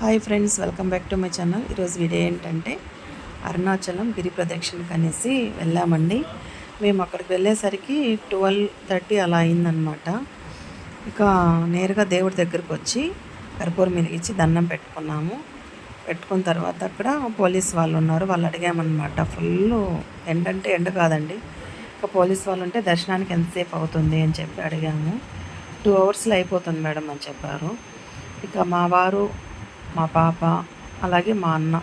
Hi friends welcome back to my channel. ఈరోజు video ఏంటంటే అరుణాచలం గిరి ప్రదక్షిణకు అనేసి వెళ్ళామండి. మేము అక్కడికి వెళ్ళేసరికి ట్వెల్వ్ థర్టీ అలా అయిందనమాట ఇక నేరుగా దేవుడి దగ్గరికి వచ్చి కర్పూరం మెలిగించి దండం పెట్టుకున్నాము. పెట్టుకున్న తర్వాత అక్కడ పోలీస్ వాళ్ళు ఉన్నారు. వాళ్ళు అడిగామన్నమాట ఫుల్ ఎండ అంటే ఎండ కాదండి. ఇక పోలీస్ వాళ్ళు ఉంటే దర్శనానికి ఎంతసేపు అవుతుంది? అని చెప్పి అడిగాము. టూ అవర్స్లో అయిపోతుంది మేడం అని చెప్పారు. ఇక మా వారు మా పాప అలాగే మా అన్న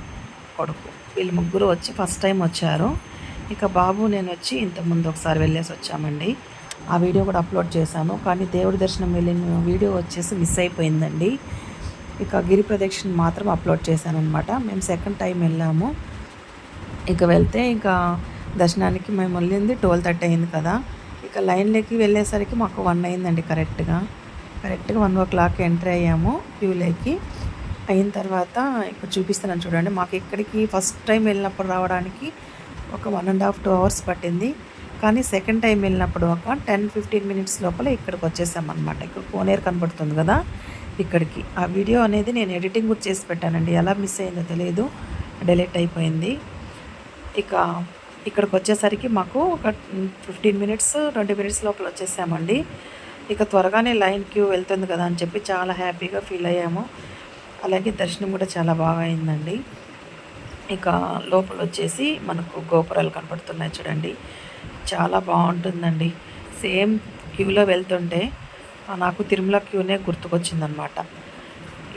కొడుకు. వీళ్ళు ముగ్గురు వచ్చి ఫస్ట్ టైం వచ్చారు. ఇక బాబు నేను వచ్చి ఇంతకుముందు ఒకసారి వెళ్ళేసి వచ్చామండి. ఆ వీడియో కూడా అప్లోడ్ చేశాను. కానీ దేవుడి దర్శనం వెళ్ళిన వీడియో వచ్చేసి మిస్ అయిపోయిందండి. ఇక గిరి ప్రదక్షిణ మాత్రం అప్లోడ్ చేశాను అనమాట మేము సెకండ్ టైం వెళ్ళాము. ఇక వెళ్తే ఇంకా దర్శనానికి మేము వెళ్ళింది ట్వెల్వ్ థర్టీ అయింది కదా. ఇక లైన్లోకి వెళ్ళేసరికి మాకు వన్ అయిందండి కరెక్ట్గా. కరెక్ట్గా వన్ ఓ క్లాక్ ఎంటర్ అయ్యాము క్యూలోకి. అయిన తర్వాత ఇక్కడ చూపిస్తున్నాను చూడండి. మాకు ఇక్కడికి ఫస్ట్ టైం వెళ్ళినప్పుడు రావడానికి ఒక one and half two hours పట్టింది. కానీ సెకండ్ టైం వెళ్ళినప్పుడు ఒక టెన్ ఫిఫ్టీన్ మినిట్స్ లోపల ఇక్కడికి వచ్చేసామన్నమాట ఇక్కడ కోనేరు కనబడుతుంది కదా ఇక్కడికి. ఆ వీడియో అనేది నేను ఎడిటింగ్ కూడా చేసి పెట్టానండి. ఎలా మిస్ అయిందో తెలియదు డిలీట్ అయిపోయింది. ఇక ఇక్కడికి వచ్చేసరికి మాకు ఒక ఫిఫ్టీన్ మినిట్స్ ట్వంటీ మినిట్స్ లోపల వచ్చేసామండి. ఇక త్వరగానే లైన్ క్యూ వెళ్తుంది కదా అని చెప్పి చాలా హ్యాపీగా ఫీల్ అయ్యాము. అలాగే దర్శనం కూడా చాలా బాగా అయిందండి. ఇక లోపల వచ్చేసి మనకు గోపురాలు కనపడుతున్నాయి చూడండి. చాలా బాగుంటుందండి. సేమ్ క్యూలో వెళ్తుంటే నాకు తిరుమల క్యూనే గుర్తుకొచ్చిందనమాట.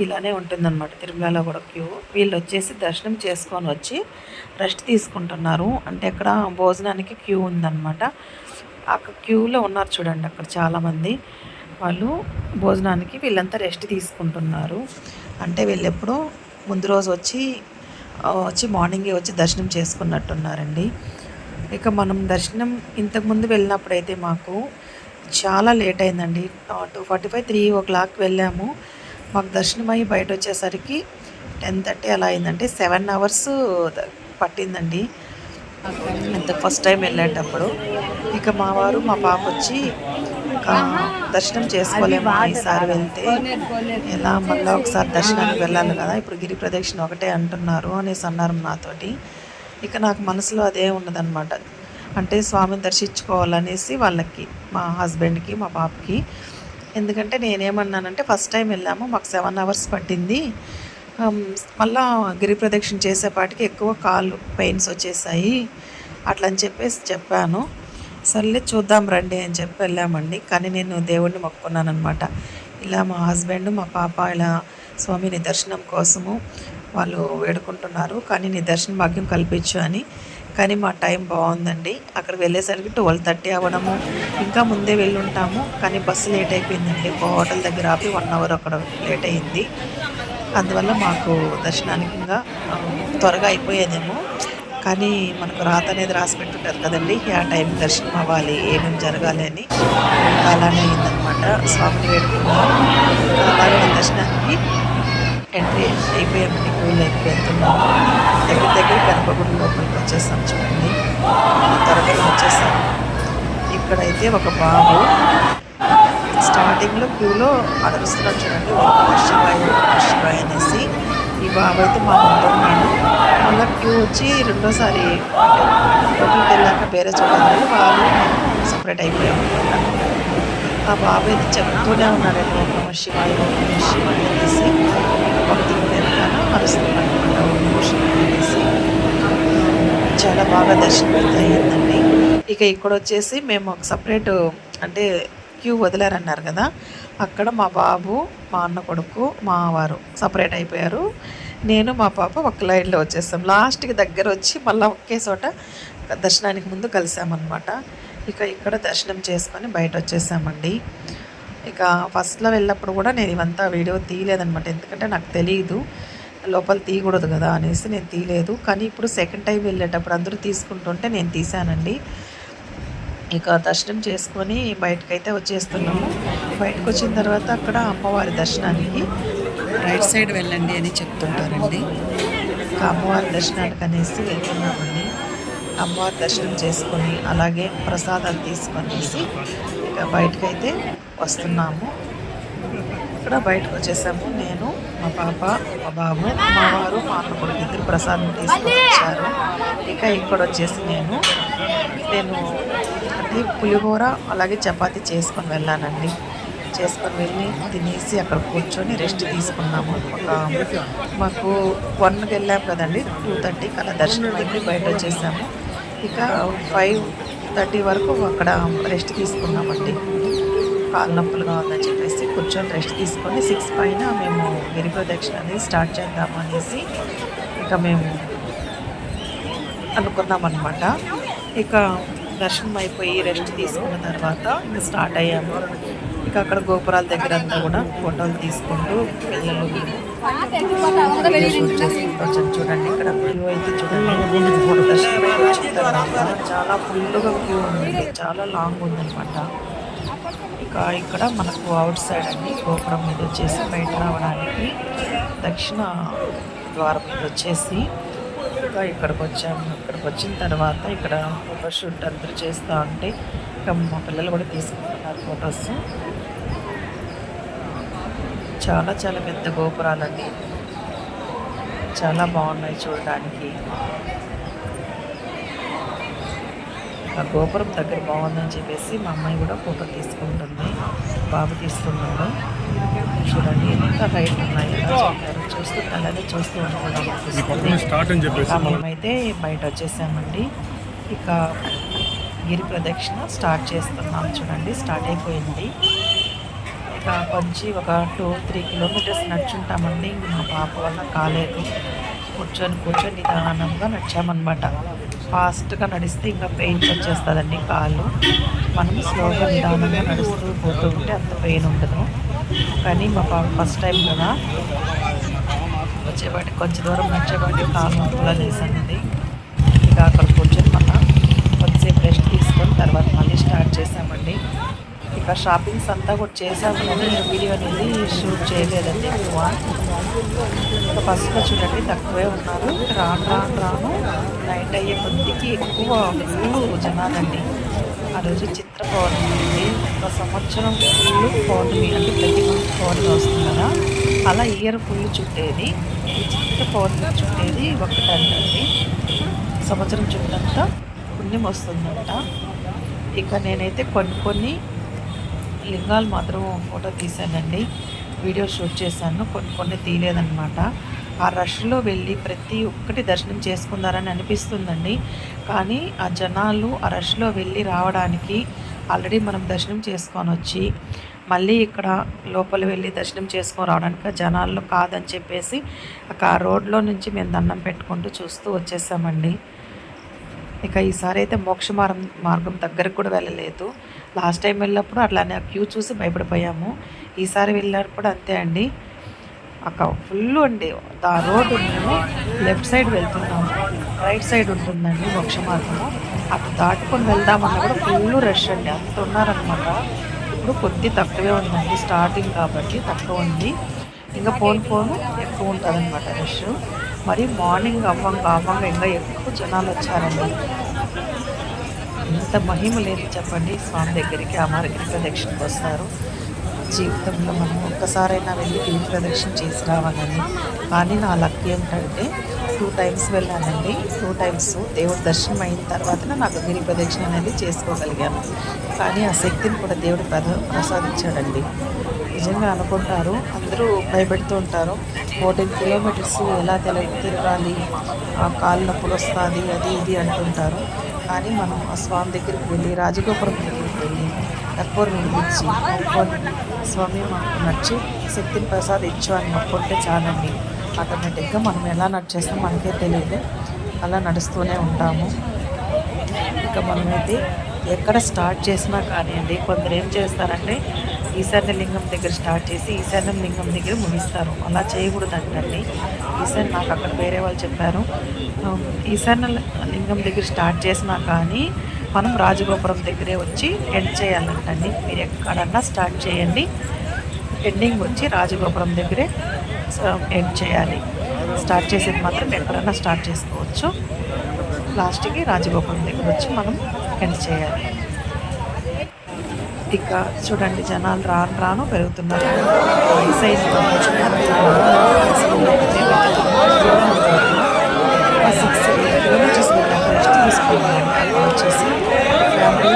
ఇలానే ఉంటుందన్నమాట తిరుమలలో కూడా క్యూ. వీళ్ళు వచ్చేసి దర్శనం చేసుకొని వచ్చి రెస్ట్ తీసుకుంటున్నారు. అంటే అక్కడ భోజనానికి క్యూ ఉందన్నమాట అక్కడ క్యూలో ఉన్నారు చూడండి అక్కడ చాలామంది. వాళ్ళు భోజనానికి వీళ్ళంతా రెస్ట్ తీసుకుంటున్నారు. అంటే వీళ్ళు ముందు రోజు వచ్చి వచ్చి మార్నింగే వచ్చి దర్శనం చేసుకున్నట్టున్నారండి. ఇక మనం దర్శనం ఇంతకుముందు వెళ్ళినప్పుడైతే మాకు చాలా లేట్ అయిందండి. Two forty five three o'clock వెళ్ళాము. మాకు దర్శనం అయ్యి బయట వచ్చేసరికి టెన్ థర్టీ అలా అయిందంటే సెవెన్ అవర్స్ పట్టిందండి. అంత ఫస్ట్ టైం వెళ్ళేటప్పుడు. ఇక మా వారు మా పాప వచ్చి దర్శనం చేసుకోలేము ఈసారి వెళ్తే? ఎలా? మళ్ళీ ఒకసారి దర్శనానికి వెళ్ళాలి కదా. ఇప్పుడు గిరి ప్రదక్షిణ ఒకటే అంటున్నారు అనేసి అన్నారు నాతోటి. ఇక నాకు మనసులో అదే ఉన్నదన్నమాట. అంటే స్వామిని దర్శించుకోవాలనేసి వాళ్ళకి మా హస్బెండ్కి మా పాపకి. ఎందుకంటే నేనేమన్నానంటే ఫస్ట్ టైం వెళ్ళాము మాకు సెవెన్ అవర్స్ పట్టింది. మళ్ళా గిరి ప్రదక్షిణ చేసేపాటికి ఎక్కువ కాళ్ళు పెయిన్స్ వచ్చేసాయి. అట్లా అని చెప్పేసి చెప్పాను. సర్లే చూద్దాం రండి అని చెప్పి వెళ్ళామండి. కానీ నేను దేవుణ్ణి మొక్కున్నాను అనమాట ఇలా మా హస్బెండ్ మా పాప ఇలా స్వామిని దర్శనం కోసము వాళ్ళు వేడుకుంటున్నారు. కానీ నీ దర్శన భాగ్యం కల్పించు అని. కానీ మా టైం బాగుందండి. అక్కడికి వెళ్ళేసరికి ట్వెల్వ్ థర్టీ అవ్వడము. ఇంకా ముందే వెళ్ళి ఉంటాము కానీ బస్సు లేట్ అయిపోయిందండి. ఒక హోటల్ దగ్గర ఆపి వన్ అవర్ అక్కడ లేట్ అయింది. అందువల్ల మాకు దర్శనానికి ఇంకా త్వరగా అయిపోయేదేమో. కానీ మనకు రాత అనేది రాసి పెట్టుంటారు కదండి. ఆ టైం దర్శనం అవ్వాలి ఏమేమి జరగాలి అని అలానే అయిందనమాట స్వామిని వేడుకున్నాం. అలాగే దర్శనానికి ఎంట్రీ అయిపోయామండి. క్యూలోకి వెళ్తున్నాము దగ్గర దగ్గర గర్భగుడి లోపలికి వచ్చేస్తాం చూడండి. త్వరగా వచ్చేస్తాం. ఇక్కడైతే ఒక బాబు స్టార్టింగ్లో క్యూలో అడుగుస్తున్నాడు చూడండి. ఒక శివాయ ఒక అనేసి ఈ బాబు అయితే మా ముందు ఉన్నాడు. మనకు క్యూ వచ్చి రెండోసారి అంటే వెళ్ళాక వేరే చూడాలి వాళ్ళు సపరేట్ అయిపోయాం ఆ బాబు అయితే చెప్తూనే ఉన్నాడు ఓం నమ శివాయ ఓం నమ శివాయ అనేసి భక్తులు వెనకాల అరుస్తున్నాడు ఓం నమ శివాయ అనేసి. చాలా బాగా దర్శనం అయితే అయ్యిందండి ఇక ఇక్కడ వచ్చేసి మేము ఒక సపరేట్ అంటే క్యూ వదిలారన్నారు కదా. అక్కడ మా బాబు మా అన్న కొడుకు మా వారు సపరేట్ అయిపోయారు. నేను మా పాప ఒక లైన్లో వచ్చేస్తాం లాస్ట్కి దగ్గర వచ్చి మళ్ళీ ఒకే చోట దర్శనానికి ముందు కలిసామన్నమాట. ఇక ఇక్కడ దర్శనం చేసుకొని బయట వచ్చేసామండి. ఇక ఫస్ట్లో వెళ్ళినప్పుడు కూడా నేను ఇవంతా వీడియో తీయలేదనమాట ఎందుకంటే నాకు తెలియదు లోపల తీయకూడదు కదా అనేసి నేను తీయలేదు. కానీ ఇప్పుడు సెకండ్ టైం వెళ్ళేటప్పుడు అందరూ తీసుకుంటుంటే నేను తీసానండి ఇక దర్శనం చేసుకొని బయటకైతే వచ్చేస్తున్నాము. బయటకు వచ్చిన తర్వాత అక్కడ అమ్మవారి దర్శనానికి రైట్ సైడ్ వెళ్ళండి అని చెప్తుంటారండి. అమ్మవారి దర్శనానికి అనేసి వెళ్తున్నామండి. అమ్మవారి దర్శనం చేసుకొని అలాగే ప్రసాదాలు తీసుకొనేసి ఇక బయటకైతే వస్తున్నాము. ఇక్కడ బయటకు వచ్చేసాము. నేను మా పాప మా బాబు మా వారు మా అన్న కొడుకు ఇద్దరు ప్రసాదం తీసుకొని వచ్చారు. ఇక ఇక్కడ వచ్చేసి నేను నేను అంటే పులిహోర అలాగే చపాతీ చేసుకొని వెళ్ళానండి. చేసుకొని వెళ్ళి తినేసి అక్కడ కూర్చొని రెస్ట్ తీసుకున్నాము. ఒక మాకు వన్కి వెళ్ళాము కదండి టూ థర్టీకి అలా దర్శనం దగ్గర బయట వచ్చేసాము. ఇక ఫైవ్ థర్టీ వరకు అక్కడ రెస్ట్ తీసుకున్నామండి. కాళ్ళ నొప్పులుగా ఉందని చెప్పేసి కూర్చొని రెస్ట్ తీసుకొని సిక్స్ పైన మేము గిరి ప్రదక్షిణ అనేది స్టార్ట్ చేద్దాం అనేసి ఇక మేము అనుకున్నాం అనమాట ఇక దర్శనం అయిపోయి రెస్ట్ తీసుకున్న తర్వాత ఇంకా స్టార్ట్ అయ్యాము. ఇక అక్కడ గోపురాల దగ్గర అంతా కూడా ఫోటోలు తీసుకుంటూ పిల్లలు షూట్ చేసుకుంటూ చూడండి ఇక్కడ క్యూ అయితే చూడండి. వచ్చిన తర్వాత చాలా ఫుల్గా క్యూ ఉంది. చాలా లాంగ్ ఉందన్నమాట. ఇక ఇక్కడ మనకు అవుట్ సైడ్ అండి గోపురం మీద వచ్చేసి బయట రావడానికి దక్షిణ ద్వారం మీద వచ్చేసి ఇంకా ఇక్కడికి వచ్చాము. ఇక్కడికి వచ్చిన తర్వాత ఇక్కడ ఫోటో షూట్ అందరూ చేస్తూ ఉంటే ఇంకా మా పిల్లలు కూడా తీసుకుంటున్నారు ఫొటోస్. చాలా చాలా పెద్ద గోపురాలండి. చాలా బాగున్నాయి చూడడానికి. ఆ గోపురం దగ్గర బాగుందని చెప్పేసి మా అమ్మాయి కూడా ఫోటో తీసుకుంటుంది. బాబు తీస్తున్నాడు. చూడండి ఎంత హైట్ ఉన్నాయి. చెప్పారు. చూస్తూ అలాగే చూస్తూ ఇక మేమైతే బయట వచ్చేసామండి. ఇక గిరి ప్రదక్షిణ స్టార్ట్ చేస్తున్నాం. చూడండి స్టార్ట్ అయిపోయింది. ఇక కొంచెం ఒక టూ త్రీ కిలోమీటర్స్ నడుచుంటామండి. ఇంక మా పాప వల్ల కాలేదు. కూర్చొని కూర్చొని నిదానంగా నడిచామన్నమాట. ఫాస్ట్గా నడిస్తే ఇంకా పెయిన్స్ వచ్చేస్తుందండి కాళ్ళు. మనం స్లోగా నిదానంగా నడుస్తూ పోతూ ఉంటే అంత పెయిన్ ఉండదు. కానీ మా పాప ఫస్ట్ టైం కదా. వచ్చేపాటి కొంచెం దూరం నడిచేవాటి కాలు నొప్పులా చేసానండి ఇక అక్కడ కూర్చొని మళ్ళీ కొద్దిసేపు రెస్ట్ తీసుకొని తర్వాత మళ్ళీ స్టార్ట్ చేసామండి. ఇంకా షాపింగ్స్ అంతా కూడా చేసాము కానీ వీడియో అనేది షూట్ చేయలేదండి ఎక్కువ. ఇక ఫస్ట్లో చూడండి తక్కువే ఉన్నారు. రాను రాను రాను. నైట్ అయ్యే కొద్దికి ఎక్కువ ఫుల్ జనాలండి. ఆ రోజు చిత్ర పౌర్ణమి ఒక సంవత్సరం ఫుల్ పౌర్ణమి అంటే ప్రతి మంత్ పౌర్ణమి వస్తుంది కదా. అలా ఇయర్ ఫుల్ చుట్టేది. ఈ చిత్ర పౌర్ణమి చుట్టేది ఒకటండి. సంవత్సరం చుట్టంతా పుణ్యం వస్తుందంట. ఇక నేనైతే కొన్ని కొన్ని లింగాలు మాత్రం ఫోటో తీశానండి. వీడియో షూట్ చేశాను. కొన్ని కొన్ని తీయలేదన్నమాట. ఆ రష్లో వెళ్ళి ప్రతి ఒక్కటి దర్శనం చేసుకుందారని అనిపిస్తుందండి. కానీ ఆ జనాలు ఆ రష్లో వెళ్ళి రావడానికి ఆల్రెడీ మనం దర్శనం చేసుకొని వచ్చి మళ్ళీ ఇక్కడ లోపల వెళ్ళి దర్శనం చేసుకొని రావడానికి జనాల్లో కాదని చెప్పేసి ఆ రోడ్లో నుంచి మేము దండం పెట్టుకుంటూ చూస్తూ వచ్చేసామండి. ఇక ఈసారి అయితే మోక్ష మార్గం మార్గం దగ్గరకు కూడా వెళ్ళలేదు. లాస్ట్ టైం వెళ్ళినప్పుడు అట్లానే ఆ క్యూ చూసి భయపడిపోయాము. ఈసారి వెళ్ళినప్పుడు అంతే అండి. అక్క ఫుల్ అండి ఆ రోడ్డు మేము లెఫ్ట్ సైడ్ వెళ్తున్నాము. రైట్ సైడ్ ఉంటుందండి మోక్ష మార్గము. అటు దాటుకొని వెళ్దామన్నా కూడా ఫుల్ రష్ అండి అంత ఉన్నారనమాట ఇప్పుడు కొద్ది తక్కువే ఉందండి స్టార్టింగ్ కాబట్టి తక్కువ ఉంది. ఇంకా ఫోన్ పోను ఎక్కువ ఉంటుంది అనమాట రష్. మరి మార్నింగ్ అవ్వంగా అవ్వంగా ఇంకా ఎక్కువ జనాలు వచ్చారండి. ఎంత మహిమ లేదు చెప్పండి. స్వామి దగ్గరికి అమరగిరి ప్రదక్షిణకు వస్తారు. జీవితంలో మనం ఒక్కసారైనా వెళ్ళి గిరి ప్రదక్షిణ చేసి రావాలని. కానీ నా లక్ ఏంటంటే టూ టైమ్స్ వెళ్ళానండి. టూ టైమ్స్ దేవుడు దర్శనం అయిన తర్వాత నాకు గిరి ప్రదక్షిణ అనేది చేసుకోగలిగాను. కానీ ఆ శక్తిని కూడా దేవుడు ప్రద ప్రసాదించాడండి. నిజంగా అనుకుంటారు. అందరూ భయపెడుతూ ఉంటారు. ఫోర్టీన్ కిలోమీటర్స్ ఎలా తెల తిరగాలి? ఆ కాళ్ళు నొప్పులు వస్తుంది అది ఇది అంటుంటారు. కానీ మనం ఆ స్వామి దగ్గరికి వెళ్ళి రాజగోపురం దగ్గరికి వెళ్ళి కర్పూరం నిర్మించి స్వామి మాకు నచ్చి శక్తిని ప్రసాదించు అని మొక్కుంటే చాలండి. ఆటోమేటిక్గా మనం ఎలా నడిచేస్తాం మనకే తెలియదు. అలా నడుస్తూనే ఉంటాము. ఇక మనమైతే ఎక్కడ స్టార్ట్ చేసినా కానివ్వండి కొందరు ఏం చేస్తారంటే ఈశాన్య లింగం దగ్గర స్టార్ట్ చేసి ఈశాన్య లింగం దగ్గర ముగిస్తారు. అలా చేయకూడదు అంటండి ఈశాన్య నాకు అక్కడ వేరే వాళ్ళు చెప్పారు. ఈశాన్య లింగం దగ్గర స్టార్ట్ చేసినా కానీ మనం రాజగోపురం దగ్గరే వచ్చి ఎండ్ చేయాలంటండి మీరు ఎక్కడన్నా స్టార్ట్ చేయండి. ఎండింగ్ వచ్చి రాజగోపురం దగ్గరే ఎండ్ చేయాలి. స్టార్ట్ చేసేది మాత్రం ఎక్కడన్నా స్టార్ట్ చేసుకోవచ్చు. లాస్ట్కి రాజగోపురం దగ్గర వచ్చి మనం ఎండ్ చేయాలి. ఇక చూడండి జనాలు రాను రాను పెరుగుతున్నారు. వయసు అయిన సిక్స్ కిలోమీటర్స్ వెళ్ళాక రెస్ట్ తీసుకున్నాను అక్కడ వచ్చేసి ఫ్యామిలీ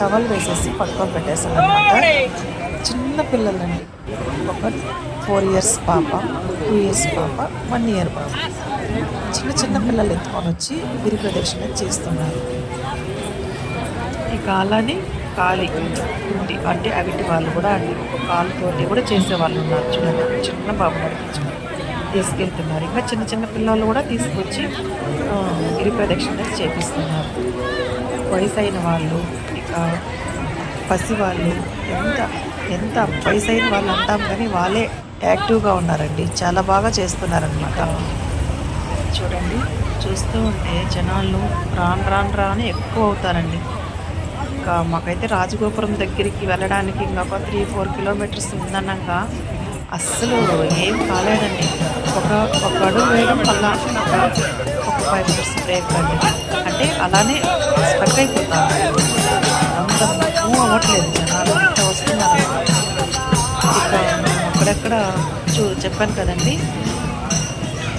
టవల్ వేసేసి పక్కన పెట్టేసాను అనమాట చిన్న పిల్లలండి. ఒక ఫోర్ ఇయర్స్ పాప టూ ఇయర్స్ పాప వన్ ఇయర్ పాప. చిన్న చిన్న పిల్లలు ఎత్తుకొని వచ్చి గిరి ప్రదక్షిణ చేస్తున్నారు. ఇక అలానే కాలి అంటే అవిటి వాళ్ళు కూడా అండి ఒక కాలుతోటి కూడా చేసే వాళ్ళు ఉన్నారు. చూడండి చిన్న బాబు నడిపించుకొని తీసుకెళ్తున్నారు. ఇంకా చిన్న చిన్న పిల్లలు కూడా తీసుకొచ్చి గిరి ప్రదక్షిణ చేపిస్తున్నారు. వయసు అయిన వాళ్ళు ఇక పసి వాళ్ళు ఎంత ఎంత వయసు అయిన వాళ్ళు అంటాం కానీ వాళ్ళే యాక్టివ్గా ఉన్నారండి. చాలా బాగా చేస్తున్నారనమాట చూడండి చూస్తూ ఉంటే జనాలు రాను రాను రాను ఎక్కువ అవుతారండి. ఇంకా మాకైతే రాజగోపురం దగ్గరికి వెళ్ళడానికి ఇంకా ఒక త్రీ ఫోర్ కిలోమీటర్స్ ఉందన్నాక అస్సలు ఏం కాలేదండి. ఒక ఒక అడుగు వేయడం వల్ల ఒక ఫైవ్ మినిట్స్ బ్రేక్ అండి. అంటే అలానే స్ట్రక్ అయిపోతారు అంత మూవ్ అవ్వట్లేదు జనాలు అంత వస్తున్నారు. అక్కడెక్కడ చూ చెప్పాను కదండి.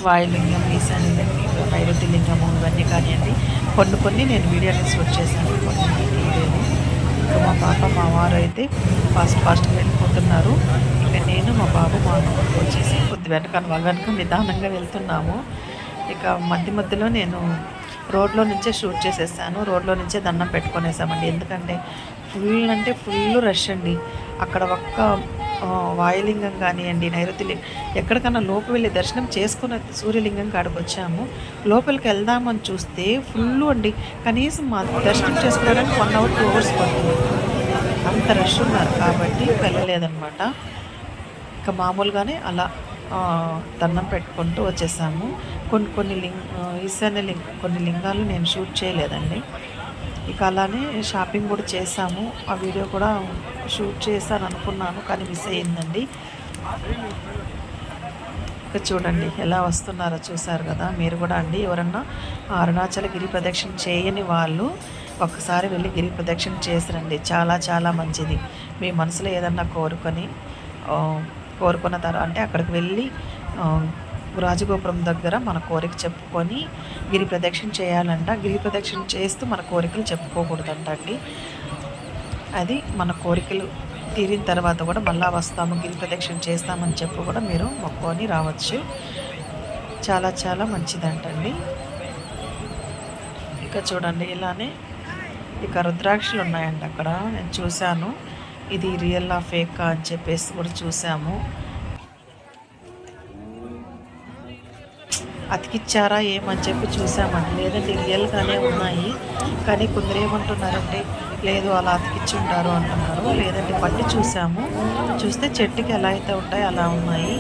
వాయులింగం ఈశాన్యలింగం పైరుతి లింగము ఇవన్నీ కానివ్వండి. కొన్ని కొన్ని నేను వీడియోని షూట్ చేశాను. కొన్ని ఇంకా మా పాప మా వారు అయితే ఫాస్ట్ ఫాస్ట్గా వెళ్ళిపోతున్నారు. ఇక నేను మా బాబు మా వచ్చేసి కొద్ది వెనక వాళ్ళ వెనక నిదానంగా వెళ్తున్నాము. ఇక మధ్య మధ్యలో నేను రోడ్లో నుంచే షూట్ చేసేసాను. రోడ్లో నుంచే దండం పెట్టుకొనేసామండి. ఎందుకంటే ఫుల్ అంటే ఫుల్ రష్ అండి. అక్కడ ఒక్క వాయులింగం కానివ్వండి నైరుతి ఎక్కడికన్నా లోపు వెళ్ళి దర్శనం చేసుకున్న సూర్యలింగం కాడికి వచ్చాము. లోపలికి వెళ్దామని చూస్తే ఫుల్ అండి. కనీసం మా దర్శనం చేసుకోవడానికి వన్ అవర్ టూ అవర్స్ పడుతుంది. అంత రష్ ఉన్నారు కాబట్టి వెళ్ళలేదన్నమాట. ఇంకా మామూలుగానే అలా దండం పెట్టుకుంటూ వచ్చేసాము. కొన్ని కొన్ని లింగ ఈశాన్య లింగ కొన్ని లింగాలు నేను షూట్ చేయలేదండి. ఇక అలానే షాపింగ్ కూడా చేసాము ఆ వీడియో కూడా షూట్ చేశాను అనుకున్నాను కానీ మిస్ అయ్యిందండి. ఇక చూడండి ఎలా వస్తున్నారో చూసారు కదా మీరు కూడా అండి. ఎవరన్నా అరుణాచల గిరి ప్రదక్షిణ చేయని వాళ్ళు ఒక్కసారి వెళ్ళి గిరి ప్రదక్షిణ చేసిరండి. చాలా చాలా మంచిది. మీ మనసులో ఏదన్నా కోరుకొని కోరుకున్న తర్వాత అంటే అక్కడికి వెళ్ళి రాజగోపురం దగ్గర మన కోరిక చెప్పుకొని గిరి ప్రదక్షిణ చేయాలంట. గిరి ప్రదక్షిణ చేస్తూ మన కోరికలు చెప్పుకోకూడదంట అండి అది మన కోరికలు తీరిన తర్వాత కూడా మళ్ళా వస్తాము గిరి ప్రదక్షిణ చేస్తామని చెప్పి కూడా మీరు మొక్కుకొని రావచ్చు. చాలా చాలా మంచిదంటండి. ఇక చూడండి ఇలానే ఇక రుద్రాక్షలు ఉన్నాయండి అక్కడ. నేను చూశాను. ఇది రియల్ ఆ ఫేక్ అని చెప్పేసి కూడా చూసాము అతికిచ్చారా ఏమని చెప్పి చూసామండి లేదంటే రియల్గానే ఉన్నాయి కానీ కొందరు ఏమంటున్నారంటే లేదు అలా అతికిచ్చి ఉంటారు అంటున్నారు. లేదంటే పట్టి చూసాము చూస్తే చెట్టుకి ఎలా అయితే ఉంటాయో అలా ఉన్నాయి.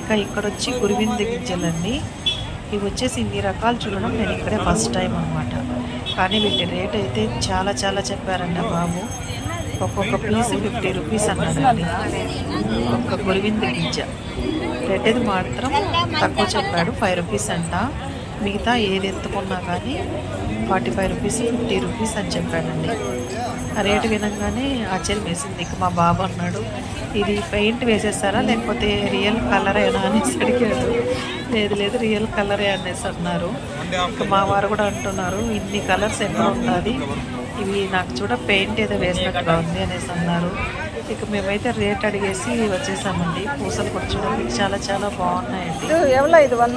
ఇక ఇక్కడ వచ్చి గురువింద గింజలండి. ఇవి వచ్చేసి ఇన్ని రకాలు చూడడం నేను ఇక్కడే ఫస్ట్ టైం అనమాట కానీ వీటి రేట్ అయితే చాలా చాలా చెప్పారండి బాబు. ఒక్కొక్క పీస్ ఫిఫ్టీ రూపీస్ అన్నాడండి. ఒక్క గురువింద గింజ. రెడ్డిది మాత్రం తక్కువ చెప్పాడు. ఫైవ్ రూపీస్ అంట. మిగతా ఏది ఎత్తుకున్నా కానీ forty five rupees fifty rupees అని చెప్పాడండి. ఆ రేటు వినంగానే ఆశ్చర్యం వేసింది. ఇక మా బాబు అన్నాడు ఇది పెయింట్ వేసేస్తారా? లేకపోతే రియల్ కలరేనా అనేసి అడిగాడు. లేదు లేదు రియల్ కలరే అనేసి అన్నారు. ఇక మా వారు కూడా అంటున్నారు ఇన్ని కలర్స్ ఎక్కడ ఉంటుంది? ఇవి నాకు చూడ పెయింట్ ఏదో వేసినట్టుగా ఉంది అనేసి అన్నారు. ఇక మేమైతే రేట్ అడిగేసి వచ్చేసామండి. పూసలు కూడా చాలా చాలా బాగున్నాయండి. ఎవరో ఇది వన్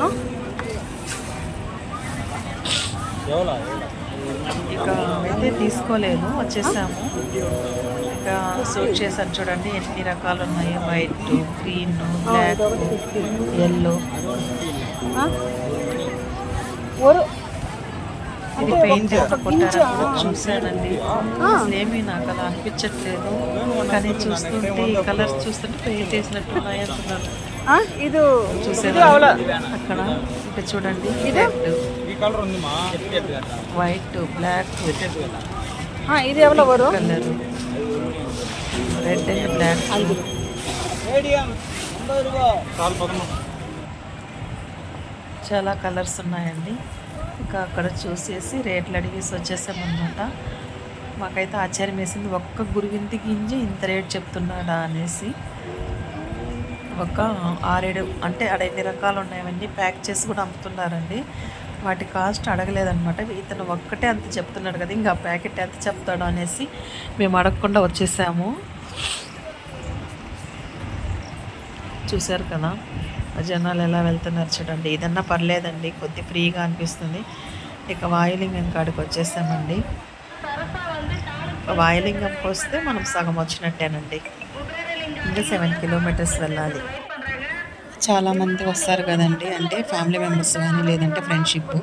ఇక అయితే తీసుకోలేదు వచ్చేసాము. ఇక సూట్ చేశాను చూడండి ఎన్ని రకాలు ఉన్నాయి. వైట్ గ్రీన్ బ్లాక్ ఎల్లో ఇది పెయింట్ కొట్టారప్పుడు చూశానండి. ఏమీ నాకు అలా అనిపించట్లేదు. కానీ చూస్తుంటే ఈ కలర్స్ చూస్తుంటే పెయింట్ వేసినట్టు ఉన్నాయంటున్నారు ఇది చూసేది? అక్కడ ఇక్కడ చూడండి. వైట్ బ్లాక్ ఇది ఎవరు కలర్. రెడ్ బ్లాక్ చాలా కలర్స్ ఉన్నాయండి. ఇంకా అక్కడ చూసేసి రేట్లు అడిగేసి వచ్చేసామన్నమాట మాకైతే ఆశ్చర్యం వేసింది ఒక్క గురువింతి గింజ ఇంత రేట్ చెప్తున్నాడా? అనేసి. ఒక ఆరేడు అంటే ఆడ ఎన్ని రకాలు ఉన్నాయి అవన్నీ ప్యాక్ చేసి కూడా అమ్ముతున్నారండి. వాటి కాస్ట్ అడగలేదనమాట ఇతను ఒక్కటే అంత చెప్తున్నాడు కదా ఇంకా ప్యాకెట్ ఎంత చెప్తాడు అనేసి మేము అడగకుండా వచ్చేసాము. చూశారు కదా. జనాలు ఎలా వెళ్తున్నారు చూడండి. ఏదన్నా పర్లేదండి. కొద్ది ఫ్రీగా అనిపిస్తుంది. ఇక వాయులింగం కాడికి వచ్చేసామండి. వాయులింగంకి వస్తే మనం సగం వచ్చినట్టేనండి. ఇంకా సెవెన్ కిలోమీటర్స్ వెళ్ళాలి. చాలామంది వస్తారు కదండి. అంటే ఫ్యామిలీ మెంబర్స్ కానీ లేదంటే ఫ్రెండ్షిప్.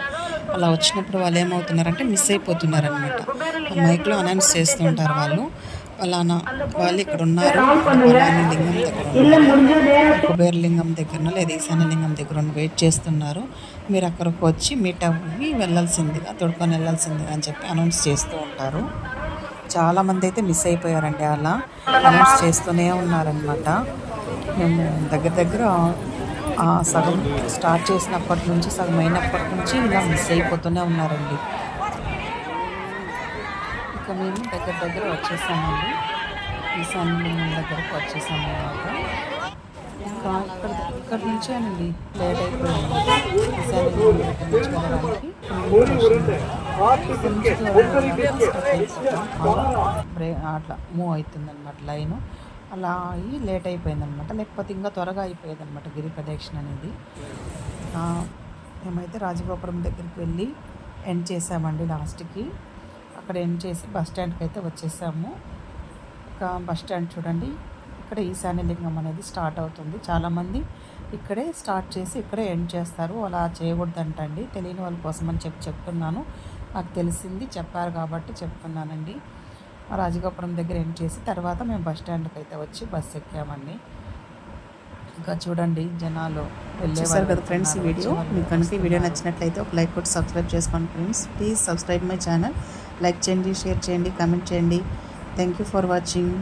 అలా వచ్చినప్పుడు వాళ్ళు ఏమవుతున్నారంటే మిస్ అయిపోతున్నారు అనమాట మైక్లో అనౌన్స్ చేస్తుంటారు వాళ్ళు. ఫలానా వాళ్ళు ఇక్కడ ఉన్నారు ఫలానా లింగం దగ్గర కుబేర లింగం దగ్గర లేదా ఈశాన్య లింగం దగ్గర వెయిట్ చేస్తున్నారు. మీరు అక్కడికి వచ్చి మీట్ అవ్వి వెళ్ళాల్సిందిగా తొడుకొని వెళ్ళాల్సిందిగా అని చెప్పి అనౌన్స్ చేస్తూ ఉంటారు. చాలామంది అయితే మిస్ అయిపోయారండి అలా. అనౌన్స్ చేస్తూనే ఉన్నారనమాట మేము దగ్గర దగ్గర ఆ సగం స్టార్ట్ చేసినప్పటి నుంచి సగం అయినప్పటి నుంచి ఇలా మిస్ అయిపోతూనే ఉన్నారండి. ఇక మేము దగ్గర దగ్గర వచ్చేసామండి. ఈ ఈశాన్యం దగ్గరకు వచ్చేసాము అన్నమాట. ఇంకా ఇక్కడ ఇక్కడ నుంచేనండి లేట్ అయిపోయింది దగ్గర నుంచి వెళ్ళడానికి అట్లా మూవ్ అవుతుంది అనమాట లైను అలా అయ్యి లేట్ అయిపోయింది. అనమాట లేకపోతే ఇంకా త్వరగా అయిపోయేది అనమాట గిరి ప్రదక్షిణ అనేది మేమైతే రాజగోపురం దగ్గరికి వెళ్ళి ఎండ్ చేసామండి లాస్ట్కి అక్కడ ఎండ్ చేసి బస్ స్టాండ్కి అయితే వచ్చేసాము. ఇంకా బస్ స్టాండ్ చూడండి. ఇక్కడ ఈశాన్య లింగం అనేది స్టార్ట్ అవుతుంది. చాలామంది ఇక్కడే స్టార్ట్ చేసి ఇక్కడే ఎండ్ చేస్తారు. అలా చేయకూడదంటండి. తెలియని వాళ్ళ కోసం అని చెప్పి చెప్తున్నాను. నాకు తెలిసింది చెప్పారు కాబట్టి చెప్తున్నానండి. రాజగోపురం దగ్గర ఎండ్ చేసి తర్వాత మేము బస్ స్టాండ్కి అయితే వచ్చి బస్ ఎక్కామండి. ఇంకా చూడండి జనాలు చూసారు కదా ఫ్రెండ్స్ ఈ వీడియో. మీకు కనుక ఈ వీడియో నచ్చినట్లయితే ఒక లైక్ కొట్టి సబ్స్క్రైబ్ చేసుకోండి friends please subscribe my channel like చేయండి షేర్ చేయండి కామెంట్ చేయండి. Thank you for watching